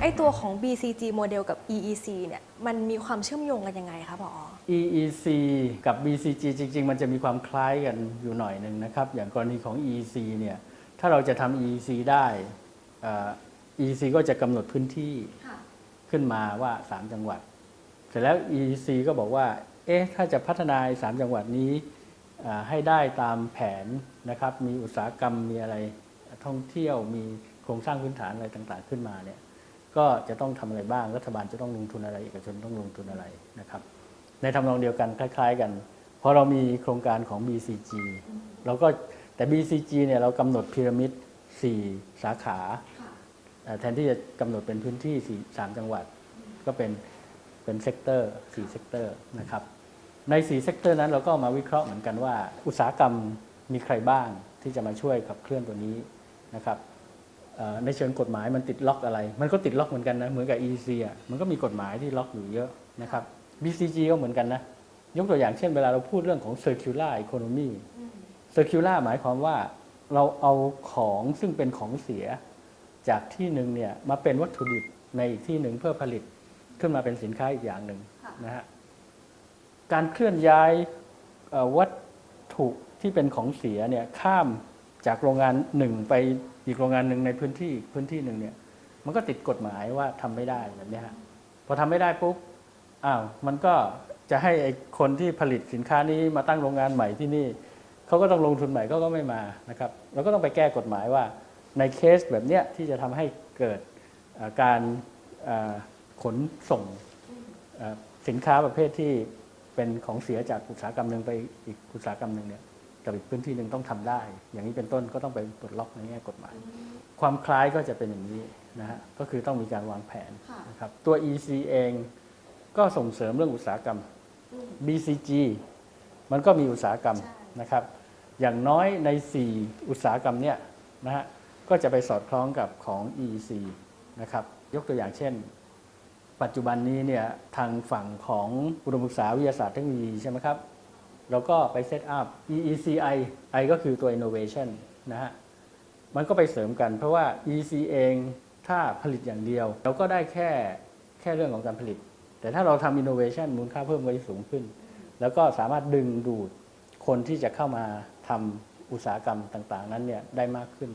ไอตัวของ BCG โมเดลกับ EEC เนี่ยมันมีความเชื่อมโยงกันยังไงคะผอ EEC กับ BCG จริง ๆ มันจะมีความคล้ายกันอยู่หน่อยหนึ่งนะครับ อย่างกรณีของ EEC เนี่ยถ้าเราจะทำ EEC ได้เอ่อ EEC ก็จะกำหนดพื้นที่ขึ้นมาว่า 3 จังหวัด เสร็จแล้ว EEC ก็บอกว่า เอ๊ะ ถ้าจะพัฒนาไอ้สามจังหวัดนี้เอ่อให้ได้ตามแผนนะครับ มีอุตสาหกรรม มีอะไรท่องเที่ยว มีโครงสร้างพื้นฐานอะไรต่างๆ ขึ้นมาเนี่ย ก็จะต้องทำอะไรบ้างรัฐบาลจะต้องลงทุนอะไรเอกชนต้องลงทุนอะไรนะครับ ในทำนองเดียวกันคล้าย ๆ กันพอเรามีโครงการของ BCG เราก็แต่ BCG เนี่ยเรากำหนดพีระมิด 4 สาขาเอ่อแทนที่จะกำหนดเป็นพื้นที่สี่สามจังหวัด ก็เป็นเป็นเซกเตอร์สี่เซกเตอร์นะครับ ใน 4 เซกเตอร์นั้นเราก็มาวิเคราะห์เหมือนกันว่า อุตสาหกรรมมีใครบ้างที่จะมาช่วยขับเคลื่อนตัวนี้นะครับเอ่อ ในเชิงกฎหมายมันติดล็อกอะไร มันก็ติดล็อกเหมือนกันนะ เหมือนกับ EC อะมันก็มีกฎหมายที่ล็อกอยู่เยอะนะครับ BCG ก็เหมือนกันนะ ยกตัวอย่างเช่นเวลาเราพูดเรื่องของ circular economy circular หมายความว่าเราเอาของซึ่งเป็นของเสียจากที่หนึ่งเนี่ยมาเป็นวัตถุดิบในอีกที่หนึ่งเพื่อผลิตขึ้นมาเป็นสินค้าอีกอย่างหนึ่งนะฮะการเคลื่อนย้ายเอ่อวัตถุที่เป็นของเสียเนี่ยข้าม จากโรงงานหนึ่งไปอีกโรงงานหนึ่งในพื้นที่พื้นที่หนึ่งเนี่ย มันก็ติดกฎหมายว่าทำไม่ได้แบบนี้ฮะพอทำไม่ได้ปุ๊บอ้าวมันก็จะให้ไอ้คนที่ผลิตสินค้านี้มาตั้งโรงงานใหม่ที่นี่เขาก็ต้องลงทุนใหม่เขาก็ไม่มานะครับเราก็ต้องไปแก้กฎหมายว่าในเคสแบบเนี้ยที่จะทำให้เกิดการขนส่งสินค้าประเภทที่เป็นของเสียจากอุตสาหกรรมหนึ่งไปอีกอุตสาหกรรมหนึ่งเนี่ย กับอีกพื้นที่หนึ่งต้องทำได้ อย่างนี้เป็นต้นก็ต้องไปปลดล็อกในแง่กฎหมาย ความคล้ายก็จะเป็นอย่างนี้นะฮะก็คือต้องมีการวางแผนค่ะนะครับตัว EC เองก็ส่งเสริมเรื่องอุตสาหกรรม BCG มันก็มีอุตสาหกรรมนะครับ อย่างน้อยใน 4 อุตสาหกรรมเนี่ยนะฮะก็จะไปสอดคล้องกับของ EEC นะครับยกตัวอย่างเช่น ปัจจุบันนี้เนี่ยทางฝั่งของอุดมศึกษาวิทยาศาสตร์เทคโนโลยีใช่ไหมครับ เราก็ไปเซตอัพ EECI I ก็คือตัว innovation นะฮะ มันก็ไปเสริมกันเพราะว่า EC เองถ้าผลิตอย่างเดียว เราก็ได้แค่แค่เรื่องของการผลิต แต่ถ้าเราทำ innovation มูลค่าเพิ่มก็จะสูงขึ้น แล้วก็สามารถดึงดูดคนที่จะเข้ามาทำอุตสาหกรรมต่าง ๆ นั้นเนี่ยได้มากขึ้น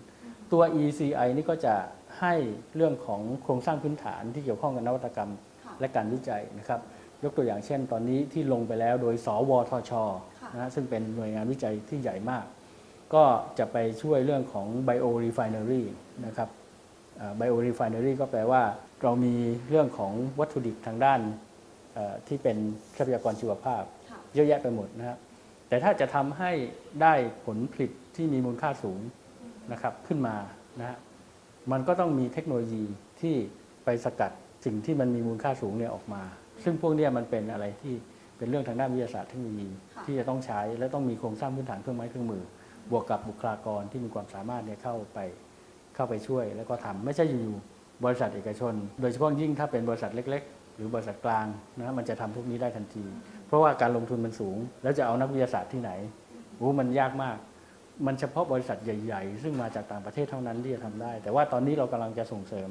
ตัว ECI นี่ก็จะให้เรื่องของโครงสร้างพื้นฐานที่เกี่ยวข้องกับนวัตกรรมและการวิจัยนะครับ ยกตัวอย่างเช่น ตอนนี้ที่ลงไปแล้วโดย สวทชนะฮะซึ่งเป็นหน่วยงานวิจัยที่ใหญ่มาก ก็จะไปช่วยเรื่องของ bio refinery นะครับเอ่อ bio refinery ก็แปลว่าเรามีเรื่องของวัตถุดิบทางด้านเอ่อที่เป็นทรัพยากรชีวภาพค่ะเยอะแยะไปหมดนะครับแต่ถ้าจะทำให้ได้ผลผลิตที่มีมูลค่าสูงนะครับขึ้นมานะฮะมันก็ต้องมีเทคโนโลยีที่ไปสกัดสิ่งที่มันมีมูลค่าสูงเนี่ยออกมา ซึ่งพวกเนี้มันเป็นอะไรที่เป็นเรื่องทางด้านวิทยาศาสตร์เทคโนโลยีค่ะที่จะต้องใช้และต้องมีโครงสร้างพื้นฐานเครื่องไม้เครื่องมือ บวกกับบุคลากรที่มีความสามารถเนี่ยเข้าไปเข้าไปช่วย แล้วก็ทำไม่ใช่อยู่ๆบริษัทเอกชน โดยเฉพาะยิ่งถ้าเป็นบริษัทเล็ก ๆ หรือบริษัทกลางนะมันจะทำพวกนี้ได้ทันที เพราะว่าการลงทุนมันสูง แล้วจะเอานักวิทยาศาสตร์ที่ไหนโอ้มันยากมาก มันเฉพาะบริษัทใหญ่ ๆ ซึ่งมาจากต่างประเทศเท่านั้นที่จะทำได้ แต่ว่าตอนนี้เรากำลังจะส่งเสริม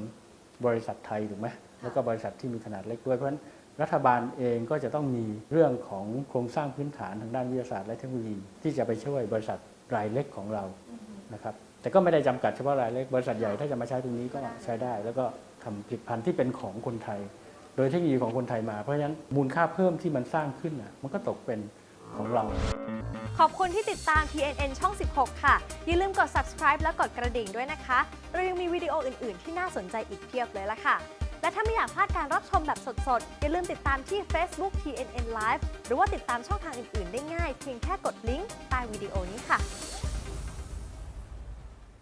บริษัทไทยถูกไหมแล้วก็บริษัทที่มีขนาดเล็กด้วยเพราะฉะนั้น รัฐบาลเองก็จะต้องมีเรื่องของโครงสร้างพื้นฐานทางด้านวิทยาศาสตร์และเทคโนโลยี ที่จะไปช่วยบริษัทรายเล็กของเรานะครับแต่ก็ไม่ได้จำกัดเฉพาะรายเล็กบริษัทใหญ่ถ้าจะมาใช้ตรงนี้ก็ใช้ได้ แล้วก็ทำผลิตภัณฑ์ที่เป็นของคนไทย โดยเทคโนโลยีของคนไทยมาเพราะฉะนั้นมูลค่าเพิ่มที่มันสร้างขึ้นน่ะมันก็ตกเป็นของเรา ขอบคุณที่ติดตาม TNN ช่อง 16 ค่ะ อย่าลืมกด subscribe และกดกระดิ่งด้วยนะคะ เรายังมีวิดีโออื่น ๆ ที่น่าสนใจอีกเพียบเลยละค่ะ และถ้าไม่อยากพลาดการรับชมแบบสดๆ อย่าลืมติดตามที่ Facebook TNN Live หรือว่าติดตามช่องทางอื่นๆ ได้ง่าย เพียงแค่กดลิงก์ใต้วิดีโอนี้ค่ะ